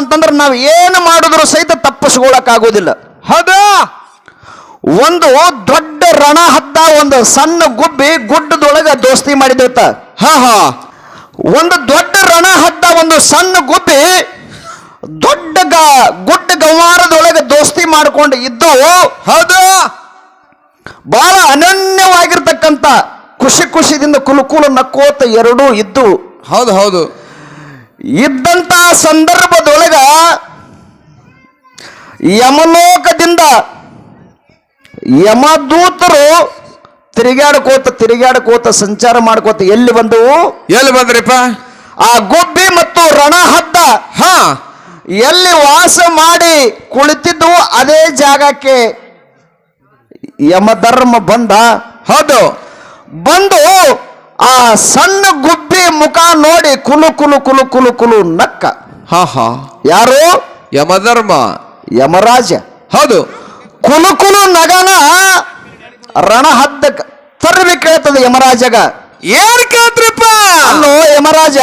ಅಂತಂದ್ರೆ ನಾವು ಏನು ಮಾಡಿದ್ರು ಸಹಿತ ತಪ್ಪಿಸ್ಕೊಳಕ್ಕಾಗೋದಿಲ್ಲ. ಹೌದಾ? ಒಂದು ದೊಡ್ಡ ರಣ ಹದ್ದ ಒಂದು ಸಣ್ಣ ಗುಬ್ಬಿ ಗುಡ್ಡದೊಳಗ ದೋಸ್ತಿ ಮಾಡಿದಿರ್ತ ಹಾ ಹಾ. ಒಂದು ದೊಡ್ಡ ರಣ ಹದ್ದ ಒಂದು ಸಣ್ಣ ಗುಬ್ಬಿ ದೊಡ್ಡ ಗ ಗುಡ್ಡ ಗವಾರದೊಳಗೆ ದೋಸ್ತಿ ಮಾಡಿಕೊಂಡು ಇದ್ದು ಹೌದು. ಬಹಳ ಅನನ್ಯವಾಗಿರ್ತಕ್ಕಂಥ ಖುಷಿ ಖುಷಿದಿಂದ ಕುಲು ಕುಲು ನಕ್ಕೋತ ಎರಡೂ ಇದ್ದು ಹೌದು ಹೌದು. ಇದ್ದಂತ ಸಂದರ್ಭದೊಳಗ ಯಮಲೋಕದಿಂದ ಯಮದೂತರು ತಿರುಗಾಡ್ಕೋತ ತಿರುಗಾಡ್ಕೋತ ಸಂಚಾರ ಮಾಡ್ಕೋತ ಎಲ್ಲಿ ಬಂದವು? ಎಲ್ಲಿ ಬಂದ್ರಿಪ್ಪ? ಆ ಗುಬ್ಬಿ ಮತ್ತು ರಣ ಹದ್ದ ಹಾ. ಎಲ್ಲಿ ವಾಸ ಮಾಡಿ ಕುಳಿತಿದ್ದವು ಅದೇ ಜಾಗಕ್ಕೆ ಯಮಧರ್ಮ ಬಂದ. ಹೌದು. ಬಂದು ಆ ಸಣ್ಣ ಗುಬ್ಬಿ ಮುಖ ನೋಡಿ ಕುಲು ಕುಲು ಕುಲು ಕುಲು ಕುಲು ನಕ್ಕ. ಹಾ ಹಾ. ಯಾರು? ಯಮಧರ್ಮ. ಯಮರಾಜ. ಹೌದು. ಕುಲು ಕುಲು ನಗನ ರಣಹದ್ದ ತರಲಿ ಕೇಳ್ತದ ಯಮರಾಜಗ. ಏನ್ ಕೇಳ್ತ್ರಿಪ್ಪ? ಅಲ್ಲೋ ಯಮರಾಜ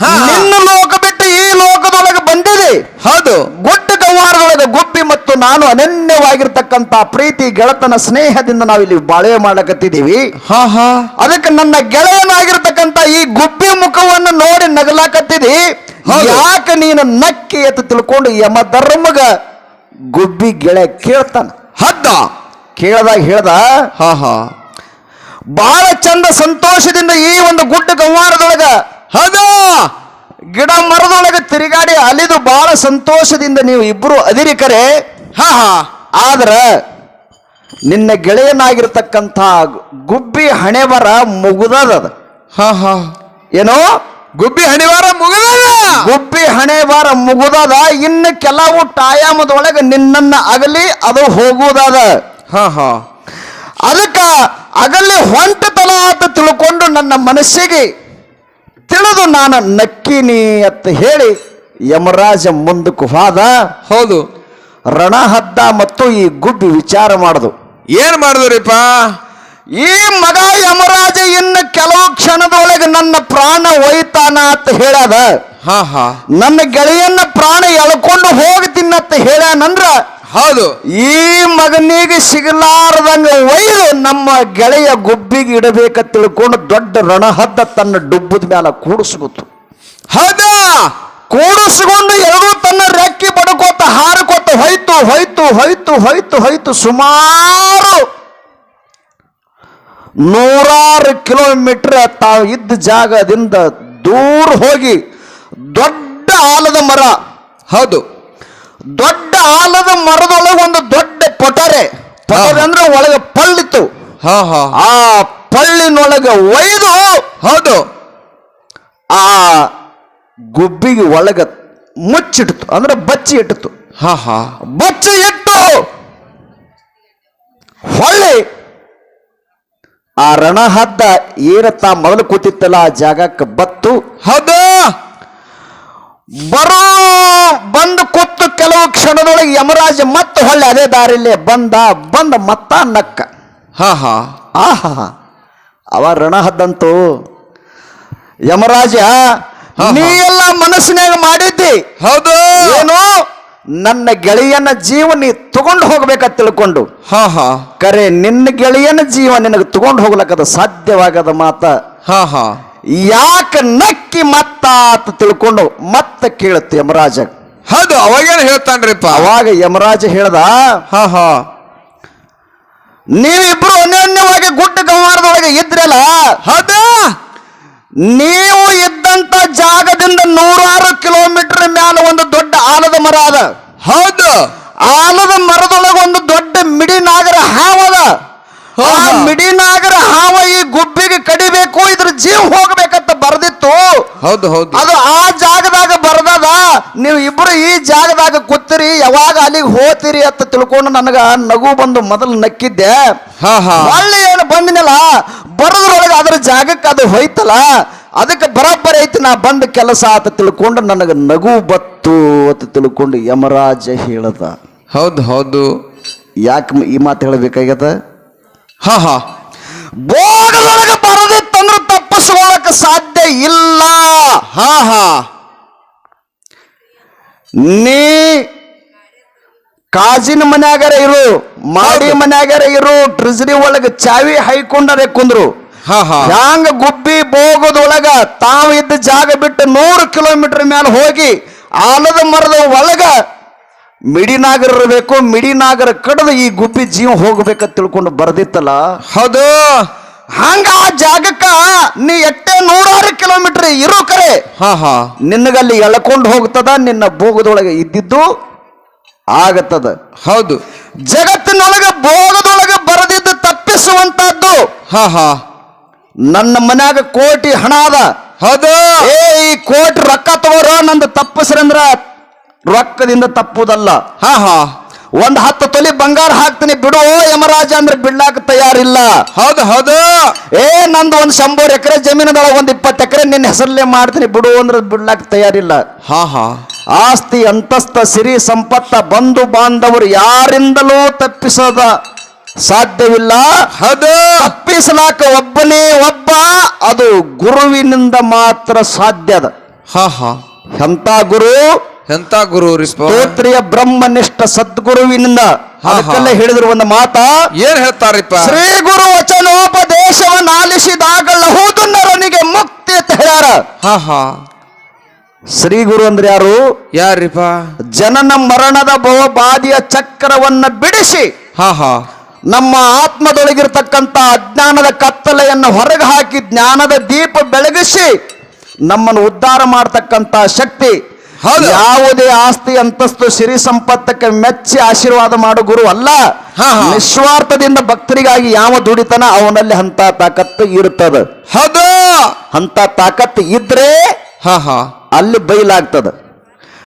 ಹಾ. ನಿನ್ನ ಲೋಕ ಬಿಟ್ಟು ಈ ಲೋಕದೊಳಗೆ ಬಂದಿದೆ ಹೌದು. ಗುಡ್ಡ ಗವ್ವಾರದೊಳಗ ಗುಬ್ಬಿ ಮತ್ತು ನಾನು ಅನನ್ಯವಾಗಿರ್ತಕ್ಕಂತ ಪ್ರೀತಿ ಗೆಳತನ ಸ್ನೇಹದಿಂದ ನಾವಿಲ್ಲಿ ಬಾಳೆ ಮಾಡಕತ್ತಿದ್ದೀವಿ. ಹಾ ಹಾ. ಅದಕ್ಕೆ ನನ್ನ ಗೆಳೆಯನಾಗಿರ್ತಕ್ಕಂತ ಈ ಗುಬ್ಬಿ ಮುಖವನ್ನು ನೋಡಿ ನಗಲಾಕತ್ತಿದಿ. ಯಾಕ ಯಾಕೆ ನೀನು ನಕ್ಕಿ ಅಂತ ತಿಳ್ಕೊಂಡು ಯಮ ಧರ್ಮಗ ಗುಬ್ಬಿ ಗೆಳೆ ಕೇಳ್ತಾನ? ಹದ್ದ. ಕೇಳ್ದಾಗ ಹೇಳ್ದ. ಹಾ ಹಾ. ಬಹಳ ಚಂದ ಸಂತೋಷದಿಂದ ಈ ಒಂದು ಗುಡ್ಡ ಗವ್ವಾರದೊಳಗ ಹೌದು. ಗಿಡ ಮರದೊಳಗೆ ತಿರುಗಾಡಿ ಅಲಿದು ಬಹಳ ಸಂತೋಷದಿಂದ ನೀವು ಇಬ್ಬರು ಅದಿರಿ ಕರೆ. ಹಾ ಹಾ. ಆದ್ರ ನಿನ್ನ ಗೆಳೆಯನಾಗಿರ್ತಕ್ಕಂಥ ಗುಬ್ಬಿ ಹಣೆ ಬರ ಮುಗುದದ ಹಾ ಹಾ. ಏನೋ? ಗುಬ್ಬಿ ಹಣೆವಾರ ಮುಗಿದ ಗುಬ್ಬಿ ಹಣೆ ಬಾರ ಮುಗುದದ ಇನ್ನು ಕೆಲವು ಟಾಯಾಮದೊಳಗೆ ನಿನ್ನನ್ನ ಅಗಲಿ ಅದು ಹೋಗುವುದಾದ ಹಾ ಹಾ. ಅದಕ್ಕ ಅಗಲಿ ಹೊಂಟತನ ಅಂತ ತಿಳ್ಕೊಂಡು ನನ್ನ ಮನಸ್ಸಿಗೆ ತಿಳಿದು ನಾನು ನಕ್ಕಿನಿ ಅಂತ ಹೇಳಿ ಯಮರಾಜ ಮುಂದಕ್ಕೆ ಹೋದ. ಹೌದು. ರಣ ಹದ್ದ ಮತ್ತು ಈ ಗುಬ್ಬಿ ವಿಚಾರ ಮಾಡುದು. ಏನ್ ಮಾಡಿದ್ರಿಪ್ಪ? ಈ ಮಗ ಯಮರಾಜ ಇನ್ನು ಕೆಲವು ಕ್ಷಣದೊಳಗೆ ನನ್ನ ಪ್ರಾಣ ಒಯ್ತಾನ ಅಂತ ಹೇಳದ. ಹಾ ಹಾ. ನನ್ನ ಗೆಳೆಯನ್ನ ಪ್ರಾಣ ಎಳ್ಕೊಂಡು ಹೇಳ್ಯಾನಂದ್ರ ಹೌದು. ಈ ಮಗನಿಗೆ ಸಿಗಲಾರದಂಗ ವೈರು ನಮ್ಮ ಗೆಳೆಯ ಗುಬ್ಬಿಗೆ ಇಡಬೇಕ ತಿಳ್ಕೊಂಡು ದೊಡ್ಡ ರಣಹದ್ದ ತನ್ನ ಡುಬ್ಬದ ಮ್ಯಾಲ ಕೂಡಿಸ್ಕೊತು ಹೌದ? ಕೂಡಿಸ್ಕೊಂಡು ಎರಡೂ ತನ್ನ ರೆಕ್ಕಿ ಬಡಕೋತ ಹಾರಕೋತ ಹೋಯ್ತು ಹೋಯ್ತು ಹೋಯ್ತು ಹೋಯ್ತು ಹೋಯ್ತು. ಸುಮಾರು ನೂರಾರು ಕಿಲೋಮೀಟರ್ ತಾವು ಇದ್ದ ಜಾಗದಿಂದ ದೂರ ಹೋಗಿ ದೊಡ್ಡ ಆಲದ ಮರ. ಹೌದು. ದೊಡ್ಡ ಆಲದ ಮರದೊಳಗೆ ಒಂದು ದೊಡ್ಡ ಪೊಟರೆ. ಪೊಟರೆ ಅಂದ್ರೆ ಒಳಗೆ ಪಳ್ಳಿತ್ತು. ಆ ಪಳ್ಳಿನೊಳಗೆ ಒಯ್ದು ಹೌದು. ಆ ಗುಬ್ಬಿಗೆ ಒಳಗ ಮುಚ್ಚಿಡ್ತು. ಅಂದ್ರೆ ಬಚ್ಚಿ ಇಟ್ಟಿತು ಹಾ ಹಾ. ಬಚ್ಚಿ ಇಟ್ಟು ಹೊಳ್ಳಿ. ಆ ರಣಹದ್ದ ಏರತ್ತ ಮೊದಲು ಕೂತಿತ್ತಲ್ಲ ಆ ಜಾಗಕ್ಕೆ ಬತ್ತು. ಹೌದು. ಬರೋ ಬಂದು ಕೂತು ಕೆಲವು ಕ್ಷಣದೊಳಗೆ ಯಮರಾಜ ಮತ್ತೆ ಹೊಳ್ಳಿ ಅದೇ ದಾರಿಲೇ ಬಂದ ಬಂದ ಮತ್ತ ನಕ್ಕ. ಹಾ ಹಾ. ಆಹಾ ಅವ ರಣಹದ್ದಂತು ಯಮರಾಜ ಹಾ. ನೀ ಎಲ್ಲ ಮನಸ್ಸಿನಾಗ ಮಾಡಿದ್ದಿ. ಹೌದು. ಏನು? ನನ್ನ ಗೆಳೆಯನ ಜೀವ ನೀ ತಗೊಂಡು ಹೋಗ್ಬೇಕಂತ ತಿಳ್ಕೊಂಡು. ಹಾ ಹಾ. ಕರೆ ನಿನ್ನ ಗೆಳೆಯನ ಜೀವ ನಿನಗೆ ತಗೊಂಡು ಹೋಗ್ಲಕ್ಕದ ಸಾಧ್ಯವಾಗದ ಮಾತ. ಹಾ ಹಾ. ಯಾಕ ನಕ್ಕಿ ಮತ್ತ ಅಂತ ತಿಳ್ಕೊಂಡು ಮತ್ತೆ ಕೇಳುತ್ತೆ ಯಮರಾಜ? ಹೌದು ಅವಾಗೇನು ಹೇಳ್ತಾನ್ರಿಪ್ಪ? ಅವಾಗ ಯಮರಾಜ ಹೇಳ್ದ ಹಾ ಹಾ. ನೀವಿಬ್ರು ಅನ್ಯೋನ್ಯವಾಗಿ ಗುಡ್ಡ ಗಂವಾರದೊಳಗೆ ಇದ್ರಲ್ಲ ಹೌದ. ನೀವು ಇದ್ದಂತ ಜಾಗದಿಂದ ನೂರಾರು ಕಿಲೋಮೀಟರ್ ಮ್ಯಾಲ ಒಂದು ದೊಡ್ಡ ಆಲದ ಮರ ಅದ. ಹೌದು. ಆಲದ ಮರದೊಳಗೆ ಒಂದು ದೊಡ್ಡ ಮಿಡಿ ನಾಗರ ಹಾವದ ಆ ಮಿಡಿ ಮಿಡಿನಾಗರ ಹಾವ ಈ ಗುಬ್ಬಿಗೆ ಕಡಿಬೇಕು ಇದ್ರ ಜೀವ ಹೋಗ್ಬೇಕಂತ ಬರ್ದಿತ್ತು ಹೌದು ಹೌದು. ಅದು ಆ ಜಾಗದಾಗ ಬರ್ದದ. ನೀವು ಇಬ್ರು ಈ ಜಾಗದಾಗ ಕೂತಿರಿ ಯಾವಾಗ ಅಲ್ಲಿಗೆ ಹೋತಿರಿ ಅಂತ ತಿಳ್ಕೊಂಡು ನನಗ ನಗು ಬಂದು ಮೊದಲು ನಕ್ಕಿದ್ದೆ. ಹಾ ಹಾ. ಒಳ್ಳೆ ಏನು ಬಂದಿನಲ್ಲ ಬರೋದ್ರೊಳಗೆ ಅದ್ರ ಜಾಗಕ್ಕೆ ಅದು ಹೋಯ್ತಲ್ಲ ಅದಕ್ಕೆ ಬರೋಬ್ಬರಿ ಐತಿ ನಾ ಬಂದ ಕೆಲಸ ಅಂತ ತಿಳ್ಕೊಂಡು ನನಗೆ ನಗು ಬತ್ತು ಅಂತ ತಿಳ್ಕೊಂಡು ಯಮರಾಜ ಹೇಳದ. ಹೌದು ಹೌದು. ಯಾಕೆ ಈ ಮಾತು ಹೇಳಬೇಕಾಗ್ಯದ? ಹಾ ಹಾ. ಬೋಗದೊಳಗೆ ಬರದಿತ್ತಂದ್ರೆ ಸಾಧ್ಯ ಇಲ್ಲ. ಹಾ ಹಾ. ನೀ ಕಾಜಿನ ಮನ್ಯಾಗರ ಇರು ಮಾಡಿ ಮನ್ಯಾಗರ ಇರು ಟ್ರಿಜರಿ ಒಳಗ ಚಾವಿ ಹೈಕೊಂಡರೆ ಕುಂದ್ರು. ಹಾ ಹಾ. ಹ್ಯಾಂಗ ಗುಬ್ಬಿ ಬೋಗದೊಳಗ ತಾವು ಇದ್ದ ಜಾಗ ಬಿಟ್ಟು ನೂರು ಕಿಲೋಮೀಟರ್ ಮೇಲೆ ಹೋಗಿ ಆಲದ ಮರದ ಒಳಗ ಮಿಡಿನಾಗರ ಇರಬೇಕು ಮಿಡಿನಾಗರ ಕಡದ ಈ ಗುಬ್ಬಿ ಜೀವ ಹೋಗ್ಬೇಕಂತ ತಿಳ್ಕೊಂಡು ಬರ್ದಿತ್ತಲ್ಲ? ಹೌದು. ಹಂಗ ಆ ಜಾಗಕ್ಕ ನೀ ಎಟ್ಟೆ ನೂರಾರು ಕಿಲೋಮೀಟರ್ ಇರೋ ಕರೆ. ಹಾ ಹಾ. ನಿನ್ನಗಲ್ಲಿ ಎಳ್ಕೊಂಡು ಹೋಗ್ತದ ನಿನ್ನ ಭೋಗದೊಳಗೆ ಇದ್ದಿದ್ದು ಆಗತ್ತದ. ಹೌದು. ಜಗತ್ತಿನೊಳಗೆ ಭೋಗದೊಳಗೆ ಬರದಿದ್ದು ತಪ್ಪಿಸುವಂತಹದ್ದು ಹಾ ಹಾ. ನನ್ನ ಮನ್ಯಾಗ ಕೋಟಿ ಹಣ ಅದ. ಹೌದು. ಏ ಈ ಕೋಟಿ ರೊಕ್ಕ ತಗೋರ ನಂದು ತಪ್ಪಿಸ್ರಂದ್ರ ರೊಕ್ಕದಿಂದ ತಪ್ಪುದಲ್ಲ. ಹಾ ಹಾ. ಒಂದ್ ಹತ್ತು ತೊಲಿ ಬಂಗಾರ ಹಾಕ್ತೀನಿ ಬಿಡು ಯಮರಾಜ ಅಂದ್ರೆ ಬಿಡ್ಲಾಕ ತಯಾರಿಲ್ಲ. ಹೌದು ಹೌದು. ಏ ನಂದು ಒಂದ್ ಶಂಬರ್ ಎಕರೆ ಜಮೀನದೊಳಗ ಒಂದ್ ಇಪ್ಪತ್ತು ಎಕರೆ ನಿನ್ನ ಹೆಸರಲ್ಲೇ ಮಾಡ್ತೀನಿ ಬಿಡು ಅಂದ್ರೆ ಬಿಡ್ಲಾಕ ತಯಾರಿಲ್ಲ. ಹಾ ಹಾ. ಆಸ್ತಿ ಅಂತಸ್ತ ಸಿರಿ ಸಂಪತ್ತ ಬಂಧು ಬಾಂಧವರು ಯಾರಿಂದಲೂ ತಪ್ಪಿಸೋದ ಸಾಧ್ಯವಿಲ್ಲ. ಹೌದು. ತಪ್ಪಿಸಲಾಕ ಒಬ್ಬನೇ ಒಬ್ಬ ಅದು ಗುರುವಿನಿಂದ ಮಾತ್ರ ಸಾಧ್ಯದ ಹಾ ಹಾ. ಎಂತ ಗುರು? ಎಂತ ಗುರು ಸ್ತೋತ್ರಿಯ ಬ್ರಹ್ಮನಿಷ್ಠ ಸದ್ಗುರುವಿನಿಂದ. ಅದಕ್ಕೆಲ್ಲ ಹೇಳಿದ್ರು ಒಂದು ಮಾತ ಏನ್ ಹೇಳ್ತಾರಿಪ್ಪ? ಶ್ರೀ ಗುರು ವಚನೋಪದೇಶವನ್ನು ಆಲಿಸಿದಾಗ ಲಹುದು ನರನಿಗೆ ಮುಕ್ತಿ ಅಂತ ಹೇಳ್ಯಾರ. ಹಾ ಹಾ. ಶ್ರೀ ಗುರು ಅಂದ್ರೆ ಯಾರು? ಯಾರಿಪ್ಪ? ಜನನ ಮರಣದ ಬಹುಬಾದಿಯ ಬಾದಿಯ ಚಕ್ರವನ್ನ ಬಿಡಿಸಿ ಹಾ ಹಾ. ನಮ್ಮ ಆತ್ಮದೊಳಗಿರ್ತಕ್ಕಂಥ ಅಜ್ಞಾನದ ಕತ್ತಲೆಯನ್ನು ಹೊರಗೆ ಹಾಕಿ ಜ್ಞಾನದ ದೀಪ ಬೆಳಗಿಸಿ ನಮ್ಮನ್ನು ಉದ್ಧಾರ ಮಾಡತಕ್ಕಂತ ಶಕ್ತಿ. ಯಾವುದೇ ಆಸ್ತಿ ಅಂತಸ್ತು ಸಿರಿ ಸಂಪತ್ತಕ್ಕೆ ಮೆಚ್ಚಿ ಆಶೀರ್ವಾದ ಮಾಡೋ ಗುರು ಅಲ್ಲ. ನಿಸ್ವಾರ್ಥದಿಂದ ಭಕ್ತರಿಗಾಗಿ ಯಾವ ದುಡಿತನ ಅವನಲ್ಲಿ ಅಂತ ತಾಕತ್ತು ಇರ್ತದ ಹೌದು. ಅಂತ ತಾಕತ್ತು ಇದ್ರೆ ಹಾ ಹಾ. ಅಲ್ಲಿ ಬೈಲಾಗ್ತದ.